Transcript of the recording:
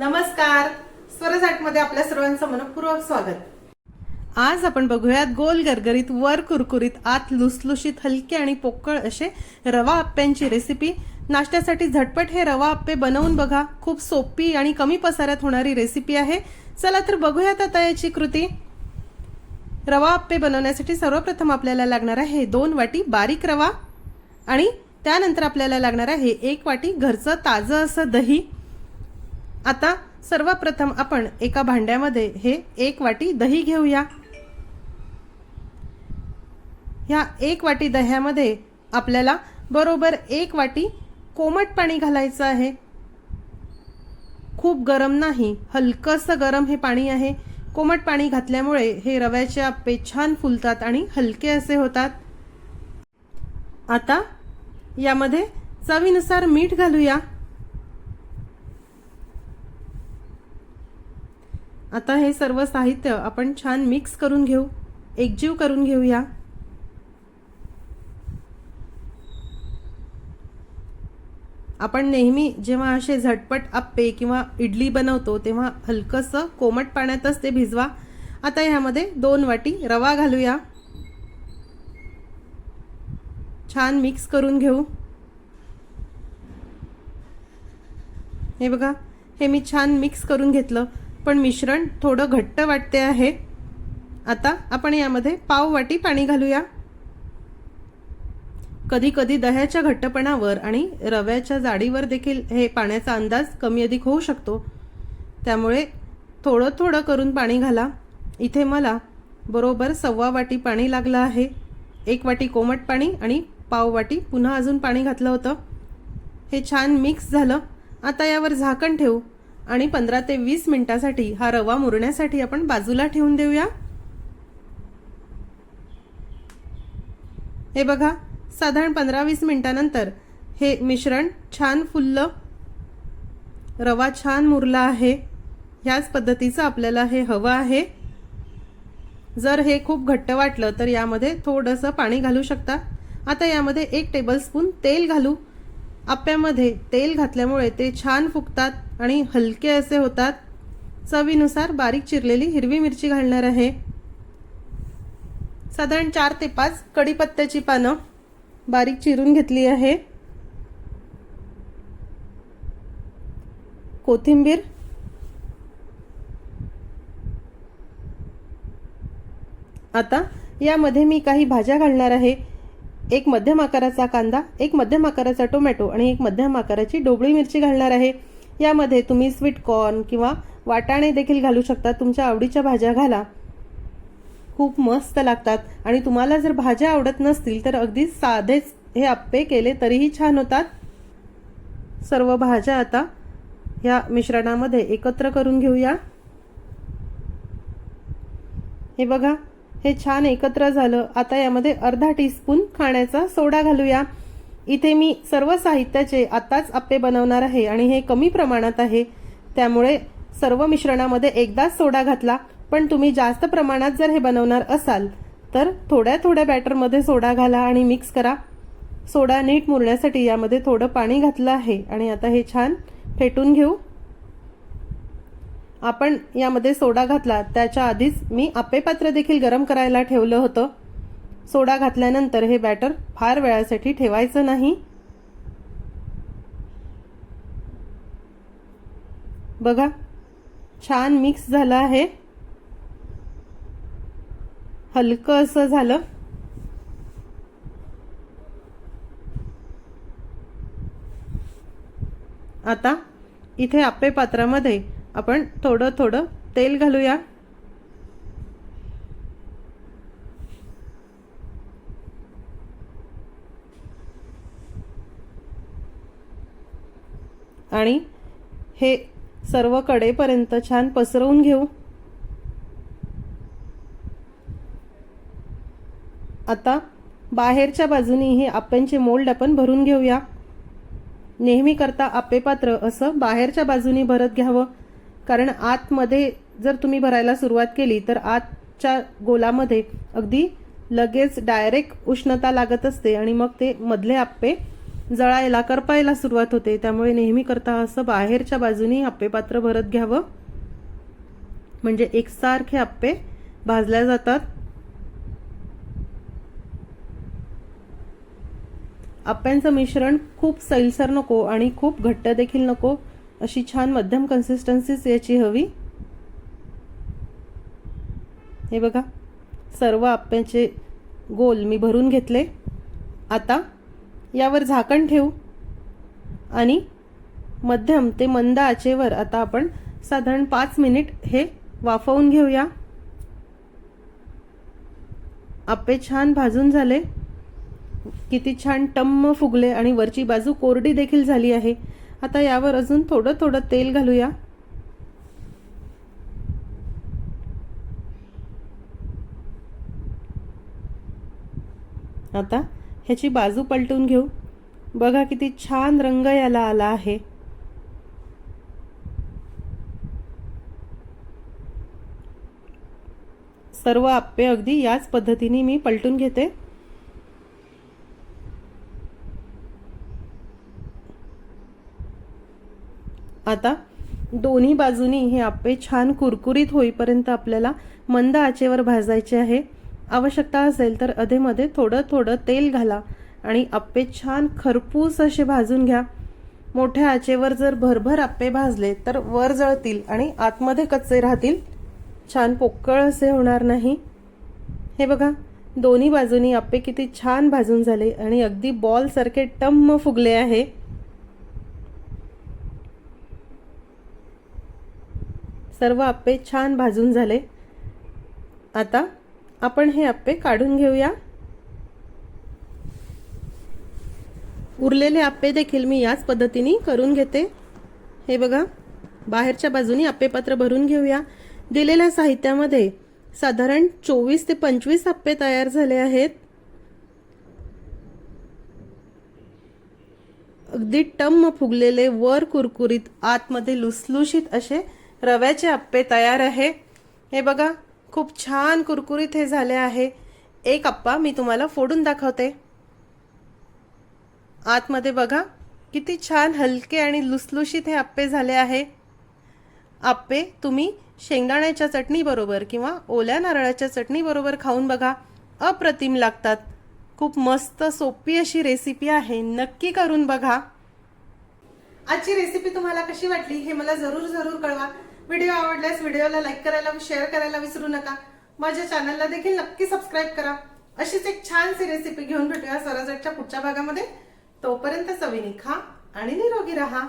नमस्कार. स्वरसाटमध्ये आपल्या सर्वांचं मनपूर्वक स्वागत. आज आपण बघूयात गोल गरगरीत वर कुरकुरीत आत लुसलुशीत हलके आणि पोकळ असे रवा आप्प्यांची रेसिपी नाश्त्यासाठी झटपट हे रवा आप्पे बनवून बघा. खूप सोपी आणि कमी पसाऱ्यात होणारी रेसिपी आहे. चला तर बघूयात आता याची कृती. रवा आप्पे बनवण्यासाठी सर्वप्रथम आपल्याला लागणार आहे दोन वाटी बारीक रवा आणि त्यानंतर आपल्याला लागणार आहे एक वाटी घरचं ताजं असं दही. आता सर्वप्रथम आपण एका भांड्यामध्ये हे एक वाटी दही घेऊया. ह्या एक वाटी दह्यामध्ये आपल्याला बरोबर एक वाटी कोमट पाणी घालायचं आहे. खूप गरम नाही हलकंसं गरम हे पाणी आहे. कोमट पाणी घातल्यामुळे हे रव्याचे आप्पे छान फुलतात आणि हलके असे होतात. आता यामध्ये चवीनुसार मीठ घालूया. आता हे सर्व साहित्य आपण छान मिक्स करून घेऊ. एकजीव करून घेऊया. आपण नेहमी जेव्हा असे झटपट आप्पे किंवा इडली बनवतो तेव्हा हलकंसं कोमट पाण्यातच ते भिजवा. आता ह्यामध्ये दोन वाटी रवा घालूया. छान मिक्स करून घेऊ. हे बघा हे मी छान मिक्स करून घेतलं. पण मिश्रण थोडं घट्ट वाटते आहे. आता आपण यामध्ये पाव वाटी पाणी घालूया. कधी कधी दह्याच्या घट्टपणावर आणि रव्याच्या जाडीवर देखील हे पाण्याचा अंदाज कमी अधिक होऊ शकतो. त्यामुळे थोडं थोडं करून पाणी घाला. इथे मला बरोबर सव्वा वाटी पाणी लागलं आहे. एक वाटी कोमट पाणी आणि पाव वाटी पुन्हा अजून पाणी घातलं होतं. हे छान मिक्स झालं. आता यावर झाकण ठेवू. आणि पंधरा ते वीस मिनिटासाठी हा रवा मुरण्यासाठी आपण बाजूला ठेवून देऊया. हे बघा साधारण पंधरा वीस मिनिटानंतर हे मिश्रण छान फुललं. रवा छान मुरला आहे. ह्याच पद्धतीचं आपल्याला हे हवं आहे. जर हे खूप घट्ट वाटलं तर यामध्ये थोडंसं पाणी घालू शकता. आता यामध्ये एक टेबलस्पून तेल घालू. आप्यामध्ये तेल घातल्यामुळे ते छान फुगतात आणि हलके असे होतात. चवीनुसार बारीक चिरलेली हिरवी मिरची घालणार आहे. साधारण चार ते पाच कढीपत्त्याची पानं बारीक चिरून घेतली आहे. कोथिंबीर आता यामध्ये मी काही भाज्या घालणार आहे. एक मध्यम आकाराचा कांदा एक मध्यम आकाराचा टोमॅटो आणि एक मध्यम आकाराची डोबळी मिरची घालणार आहे. यामध्ये तुम्ही स्वीट कॉर्न किंवा वाटाणे देखील घालू शकता. तुमच्या आवडीच्या भाज्या घाला. खूप मस्त लागतात. आणि तुम्हाला जर भाज्या आवडत नसतील तर अगदी साधेच हे आप्पे केले तरीही छान होतात. सर्व भाज्या आता ह्या मिश्रणामध्ये एकत्र करून घेऊया. हे बघा हे छान एकत्र झालं. आता यामध्ये अर्धा टीस्पून खाण्याचा सोडा घालूया. इथे मी सर्व साहित्याचे आत्ताच आप्पे बनवणार आहे आणि हे कमी प्रमाणात आहे. त्यामुळे सर्व मिश्रणामध्ये एकदाच सोडा घातला. पण तुम्ही जास्त प्रमाणात जर हे बनवणार असाल तर थोड्या थोड्या बॅटरमध्ये सोडा घाला आणि मिक्स करा. सोडा नीट मुरण्यासाठी यामध्ये थोडं पाणी घातलं आहे. आणि आता हे छान फेटून घेऊ. आपण यामध्ये सोडा घातला त्याच्या आधीच मी आप्पेपात्र देखील गरम करायला ठेवलं होतं. सोडा घातल्यानंतर हे बॅटर फार वेळासाठी ठेवायचं नाही. बघा छान मिक्स झालं आहे. हलकं असं झालं. आता इथे आप्पे पात्रामध्ये आपण थोडं थोडं तेल घालूया. आणि हे सर्व कडेपर्यंत छान पसरवून घेऊ. आता बाहेरच्या बाजूनी हे आप्यांचे मोल्ड आपण भरून घेऊया. नेहमी करता आप्पे पात्र असं बाहेरच्या बाजूनी भरत घ्यावं. कारण आतमध्ये जर तुम्ही भरायला सुरुवात केली तर आतच्या गोलामध्ये अगदी लगेच डायरेक्ट उष्णता लागत असते आणि मग ते मधले आप्पे जळायला करपायला सुरुवात होते. त्यामुळे नेहमी करता असं बाहेरच्या बाजूनी आप्पे पात्र भरत घ्यावं. म्हणजे एकसारखे आप्पे भाजल्या जातात. आप्यांचं मिश्रण खूप सैलसर नको आणि खूप घट्ट देखील नको. अशी छान मध्यम कन्सिस्टन्सीच याची हवी. हे बघा सर्व आप्याचे गोल मी भरून घेतले. आता यावर झाकण ठेवू. आणि मध्यम ते मंद आचेवर आता आपण साधारण पाच मिनिट हे वाफवून घेऊया. आप्पे छान भाजून झाले. किती छान टम्म फुगले आणि वरची बाजू कोरडी देखील झाली आहे. आता यावर अजून थोडं थोडं तेल घालूया. आता ह्याची बाजू पलटून घेऊ. बघा किती छान रंग याला आला आहे. सर्व आप्पे अगदी याच पद्धतीने मी पलटून घेते. आता दोन्ही बाजूनी हे आप्पे छान कुरकुरीत होईपर्यंत आपल्याला मंद आचेवर भाजायचे आहे. आवश्यकता असेल तर अधेमध्ये थोडं थोडं तेल घाला आणि आप्पे छान खरपूस असे भाजून घ्या. मोठ्या आचेवर जर भरभर आप्पे भाजले तर वर जळतील आणि आतमध्ये कच्चे राहतील. छान पोकळ असे होणार नाही. हे बघा दोन्ही बाजूनी आप्पे किती छान भाजून झाले आणि अगदी बॉलसारखे टम्म फुगले आहे. सर्व आप्पे छान भाजून झाले. आता आपण हे आप्पे काढून घेऊया. उरलेले आप्पे देखील मी याच पद्धतीने करून घेते. हे बघा बाहेरच्या बाजूनी आप्पेपत्र भरून घेऊया. दिलेल्या साहित्यामध्ये साधारण चोवीस ते पंचवीस आप्पे तयार झाले आहेत. अगदी टम्म फुगलेले वर कुरकुरीत आतमध्ये लुसलुशीत असे रव्याचे आप्पे तयार आहे. हे बघा खूप छान कुरकुरीत हे झाले आहे. एक आप्पा मी तुम्हाला फोडून दाखवते. आतमध्ये बघा किती छान हलके आणि लुसलुशीत हे आप्पे झाले आहे. आप्पे तुम्ही शेंगदाण्याच्या चटणीबरोबर किंवा ओल्या नारळाच्या चटणीबरोबर खाऊन बघा. अप्रतिम लागतात. खूप मस्त सोपी अशी रेसिपी आहे. नक्की करून बघा. आजची रेसिपी तुम्हाला कशी वाटली हे मला जरूर जरूर कळवा. व्हिडिओ आवडल्यास व्हिडिओला लाईक करायला शेअर करायला विसरू नका. माझ्या चॅनलला देखील नक्की सबस्क्राईब करा. अशीच एक छानशी रेसिपी घेऊन भेटूया स्वराजच्या पुढच्या भागामध्ये. तोपर्यंत चवीने खा आणि निरोगी राहा.